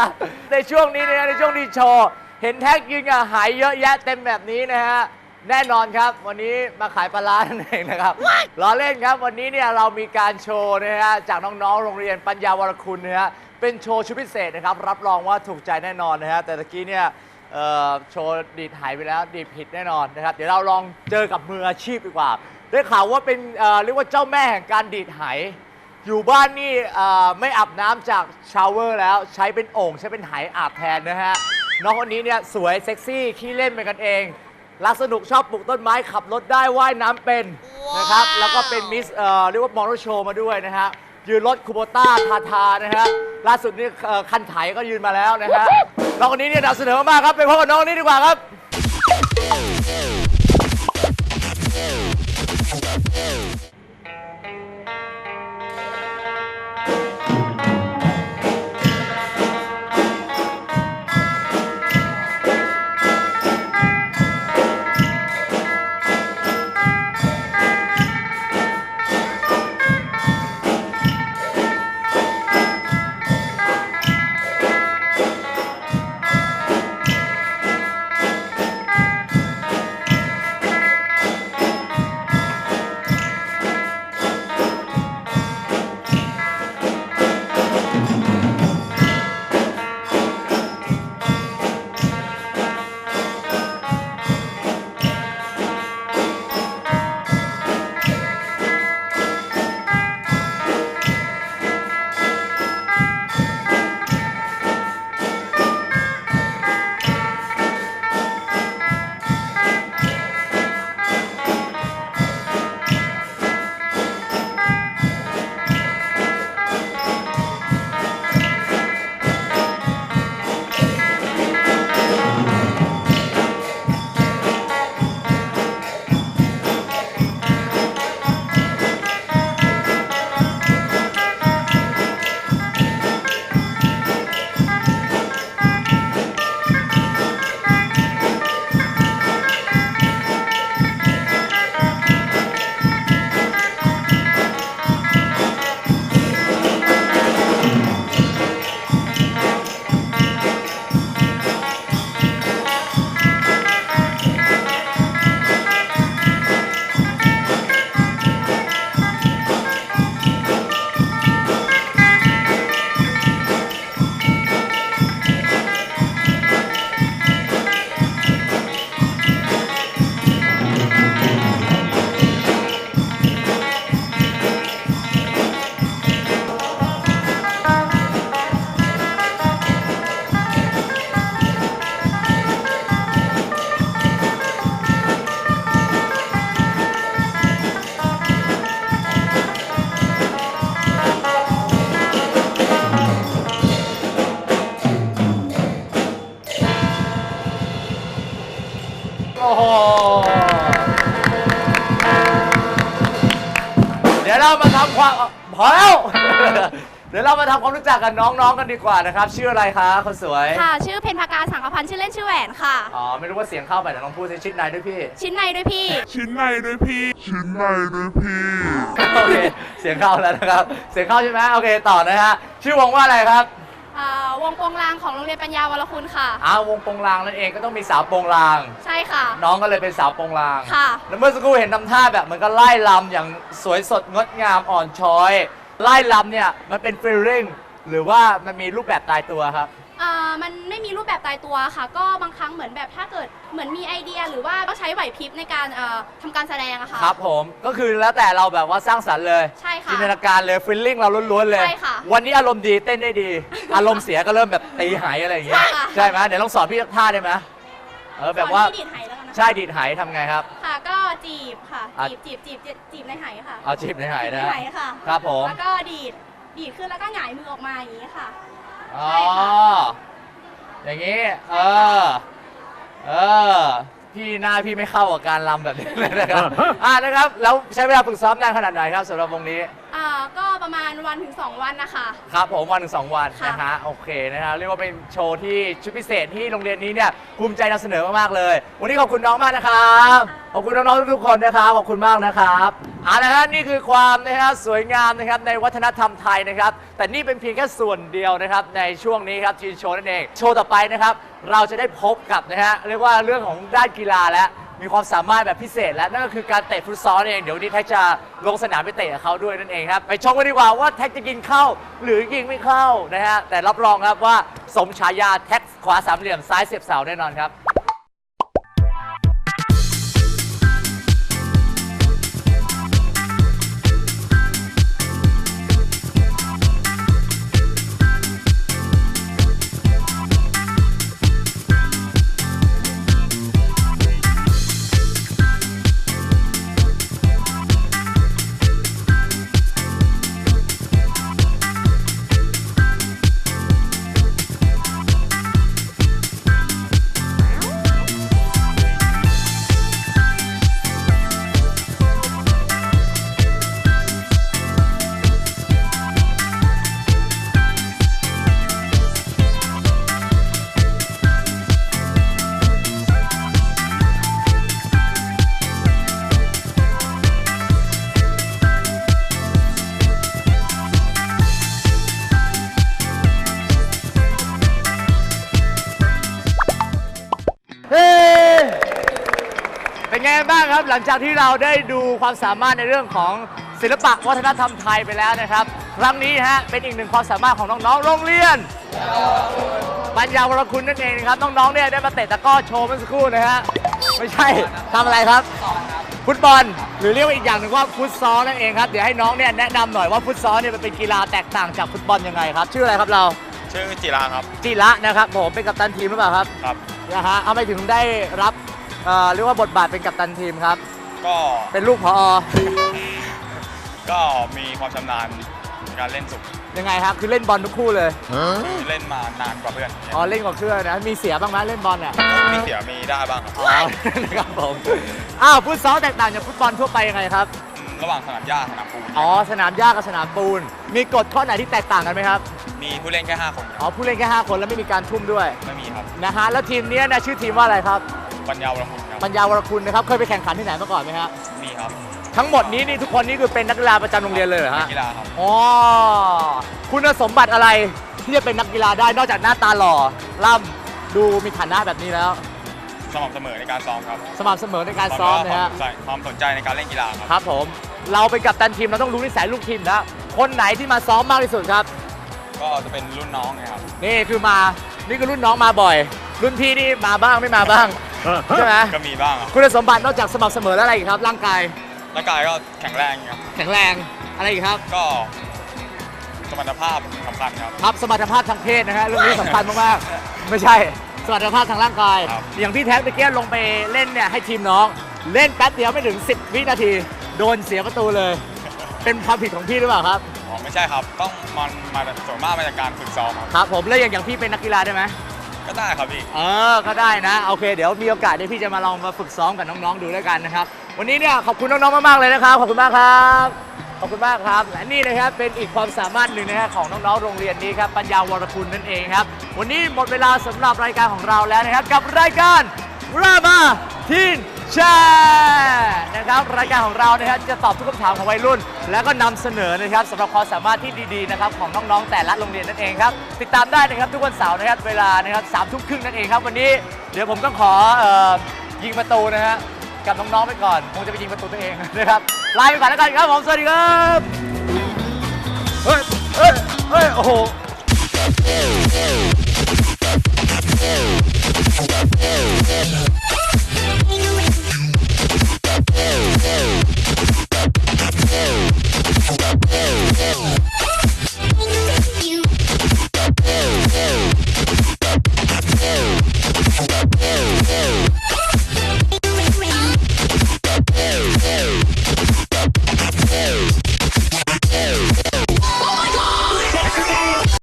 ก่อนนะฮะในช่วงนี้นะฮะในช่วงที่โชว์เห็นแท็กยืนกับหายเยอะแยะเต็มแบบนี้นะฮะ แน่นอนครับ วันนี้มาขายปลาร้านั่นเองนะครับล้อเล่นครับวันนี้เนี่ยเรามีการโชว์นะฮะจากน้องๆ โรงเรียนปัญญาวรคุณนะฮะเป็นโชว์ชุดพิเศษนะครับ รับรองว่าถูกใจแน่นอนนะฮะแต่ตะกี้เนี่ยเอ่อโชว์ดีดหายไปแล้วดีดผิดแน่นอนนะครับ เดี๋ยวเราลองเจอกับมืออาชีพดีกว่า ได้ข่าวว่าเป็นเอ่อเรียกว่าเจ้าแม่แห่งการดีดไห อยู่บ้านนี่อ่อไม่อาบน้ำจากชาวเวอร์แล้วใช้เป็นโอ่งใช้เป็นไหอาบแทนนะฮะ น้องคนนี้เนี่ยสวยเซ็กซี่ขี้เล่นเป็นกันเอง รักสนุกชอบปลูกต้นไม้ขับรถได้ว่ายน้ำเป็นนะครับ แล้วก็เป็นมิสเอ่อเรียกว่ามอเตอร์โชว์มาด้วยนะฮะ ยืนรถคูโบต้าทาทานะฮะ ล่าสุดนี่เอ่อคันไถก็ยืนมาแล้วนะฮะ น้องคนนี้เนี่ยนำเสนอมากๆครับไปพบกับน้องคนนี้ดีกว่าครับ โอ้โห เดี๋ยวเรามาทำความพอแล้ว เดี๋ยวเรามาทำความรู้จักกับน้องๆกันดีกว่านะครับ ชื่ออะไรคะคนสวย ค่ะ ชื่อเพนภากาสังกพันธ์ชื่อเล่นชื่อแหวนค่ะ อ๋อ ไม่รู้ว่าเสียงเข้าไปเดี๋ยวลองพูดสิชิดในด้วยพี่ ชิ้นในด้วยพี่ ชิ้นในด้วยพี่ชิ้นในด้วยพี่ โอเค เสียงเข้าแล้วนะครับ เสียงเข้าใช่ไหมโอเค ต่อนะฮะ ชื่อวงว่าอะไรครับ อ่าวงโปงลางของโรงเรียนปัญญาวรคุณค่ะ อ้าววงโปงลางนั่นเองก็ต้องมีสาวโปงลาง ใช่ค่ะ น้องก็เลยเป็นสาวโปงลาง ค่ะ แล้วเมื่อสักครู่เห็นทำท่าแบบเหมือนก็ไล่ลำอย่างสวยสดงดงามอ่อนช้อย ไล่ลำเนี่ยมันเป็นฟีลลิ่งหรือว่ามันมีรูปแบบตายตัวครับ อ่ามันไม่มีรูปแบบตายตัวค่ะ ก็บางครั้งเหมือนแบบถ้าเกิดเหมือนมีไอเดียหรือว่าต้องใช้ไหวพริบในการเอ่อทำการแสดงอะค่ะ ครับผมก็คือแล้วแต่เราแบบว่าสร้างสรรค์เลยใช่ค่ะจินตนาการเลยฟีลลิ่งเราล้วนๆเลย ใช่ค่ะวันนี้อารมณ์ดีเต้นได้ดี อารมณ์เสียก็เริ่มแบบตีหายอะไรอย่างเงี้ยใช่ค่ะ ใช่ไหมเดี๋ยวลองสอนพี่ท่าได้ไหมเออแบบว่าก่อนที่ดีดไหแล้วกันนะคะใช่ดีดหายทำไงครับ ค่ะ ก็จีบค่ะอะ จีบจีบจีบจีบจีบในไหค่ะเอาจีบในหายจีบนะในไหค่ะครับผม แล้วก็ดีดดีดขึ้นแล้วก็หงายมือออกมาอย่างนี้ค่ะ อ๋อใช่ค่ะ อย่างนี้ เออ เออ พี่หน้าพี่ไม่เข้ากับการรำแบบนี้เลยนะครับ อ่านะครับ แล้วใช้เวลาฝึกซ้อมนานขนาดไหนครับสำหรับวงนี้ อ่าก็ประมาณวันถึงสองวันนะคะ ครับผมวันถึงสองวันค่ะ นะฮะโอเคนะฮะเรียกว่าเป็นโชว์ที่ชุดพิเศษที่โรงเรียนนี้เนี่ยภูมิใจนำเสนอมากๆเลย วันนี้ขอบคุณน้องมากนะครับค่ะ ขอบคุณน้องๆทุกๆคนนะครับขอบคุณมากนะครับเอาละฮะนี่คือความนะฮะสวยงามนะครับในวัฒนธรรมไทยนะครับ แต่นี่เป็นเพียงแค่ส่วนเดียวนะครับในช่วงนี้ครับทีนโชว์นั่นเองโชว์ต่อไปนะครับ เราจะได้พบกับนะฮะเรียกว่าเรื่องของด้านกีฬาแล้วมีความสามารถแบบพิเศษ และนั่นก็คือการเตะฟุตซอลเองเดี๋ยวนนี้แท็กจะลงสนามไปเตะกับเขาด้วยนั่นเองครับไปชมกันดีกว่าว่าแท็กจะยิงเข้า หรือยิงไม่เข้านะฮะแต่รับรองครับว่าสมฉายาแท็กขวาสามเหลี่ยมซ้ายเสียบเสาแน่นอนครับ จากที่เราได้ดูความสามารถในเรื่องของศิลปะวัฒนธรรมไทยไปแล้วนะครับ ครั้งนี้ฮะเป็นอีกหนึ่งความสามารถของน้องๆโรงเรียนปัญญาวรคุณนั่นเองนะครับน้องๆเนี่ยได้มาเตะตะกร้อโชว์เมื่อสักครู่นะฮะไม่ใช่ทำอะไรครับฟุตบอลหรือเรียกว่าอีกอย่างหนึ่งว่าฟุตซอลนั่นเองครับเดี๋ยวให้น้องเนี่ยแนะนำหน่อยว่าฟุตซอลเนี่ยมันเป็นกีฬาแตกต่างจากฟุตบอลยังไงครับ ชื่ออะไรครับเราชื่อจิราครับ จิระนะครับผมเป็นกัปตันทีมหรือเปล่าครับครับนะฮะเอาไปถึงได้รับ เอ่อเรียกว่าบทบาทเป็นกัปตันทีมครับ ก็เป็นลูกพอก็มีความชำนาญในการเล่นสุกยังไงครับ คือเล่นบอลทุกคู่เลยคือเล่นมานานกว่าเพื่อนอ๋อเล่นกับเครื่องนะมีเสียบ้างไหมเล่นบอลเนี่ยมีเสียมีได้บ้างครับอ๋อนะครับผมอ้าวฟุตซอลแตกต่างจากฟุตบอลทั่วไปยังไงครับมระหว่างสนามหญ้าสนามปูนอ๋อสนามหญ้ากับสนามปูน มีกฎข้อไหนที่แตกต่างกันไหมครับ มีผู้เล่นแค่5คนคอ๋อรับผู้เล่นแค่5คนแล้วไม่มีการทุ่มด้วยไม่มีครับนะฮะแล้วทีมเนี้ยนะชื่อทีมว่าอะไรครับ ปัญญาวรคุณครับปัญญาวรคุณนะครับ เคยไปแข่งขันที่ไหนมาก่อนไหมครับมีครับทั้งหมดนี้นี่ทุกคนนี่คือเป็นนักกีฬาประจำโรงเรียนเลยเหรอนัฮะกกีฬาครับอ๋อคุณสมบัติอะไรที่จะเป็นนักกีฬาได้นอกจากหน้าตาหล่อล่ำดูมีฐานะแบบนี้แล้ว สม่ำเสมอในการซ้อมครับสม่ำเสมอในการซ้อมนะฮะความใส่ความสนใจในการเล่นกีฬาครับครับผมเราเป็นกัปตันทีมเราต้องรู้นิสัยลูกทีมนะคนไหนที่มาซ้อมมากที่สุดครับ ก็จะเป็นรุ่นน้องนะครับนี่คือมานี่คือรุ่นน้องมาบ่อย รุ่นพี่นี่มาบ้างไม่มาบ้าง ใช่ไหมก็มีบ้างครับคุณสมบัตินอกจากสม่ำเสมอแล้วอะไรอีกครับ ร่างกายร่างกายก็แข็งแรงครับแข็งแรงอะไรอีกครับ ก็สมรรถภาพสำคัญครับครับสมรรถภาพทางเพศนะฮะเรื่องนี้สำคัญมากๆไม่ใช่สมรรถภาพทางร่างกายครับอย่างพี่แท็กตะเกียลงไปเล่นเนี่ยให้ทีมน้อง เล่นแป๊บเดียวไม่ถึง 10 วินาที โดนเสียประตูเลย เป็นความผิดของพี่หรือเปล่าครับอ๋อไม่ใช่ครับต้องมันมาส่วนมากมาจากการฝึกซ้อมครับครับผมแล้วอย่างอย่างพี่เป็นนักกีฬาได้ไหม ก็ได้ครับพี่ เออ ก็ได้นะ โอเค เดี๋ยวมีโอกาสเดี๋ยวพี่จะมาลองมาฝึกซ้อมกับน้องๆดูแล้วกันนะครับ วันนี้เนี่ยขอบคุณน้องๆมากๆเลยนะครับ ขอบคุณมากครับ ขอบคุณมากครับ และนี่นะครับเป็นอีกความสามารถหนึ่งนะครับของน้องๆโรงเรียนนี้ครับ ปัญญาวรคุณนั่นเองครับ วันนี้หมดเวลาสำหรับรายการของเราแล้วนะครับ กับรายการรามาทีน แช่นะครับรายการของเรานะครับจะตอบทุกคำถามของวัยรุ่น แล้วก็นำเสนอนะครับสำหรับความสามารถที่ดีๆนะครับของน้องๆแต่ละโรงเรียนนั่นเองครับติดตามได้นะครับทุกวันเสาร์นะครับเวลานะครับสามทุ่มครึ่งนั่นเองครับวันนี้เดี๋ยวผมต้องขออยิงประตูนะฮะกับน้องๆไปก่อนคงจะไปยิงประตูตัวเองนะครับลาไปก่อนแล้วกันครับผมสวัสดีครับเฮ้ยเฮ้ยเฮ้ยโอ้โห Yeah.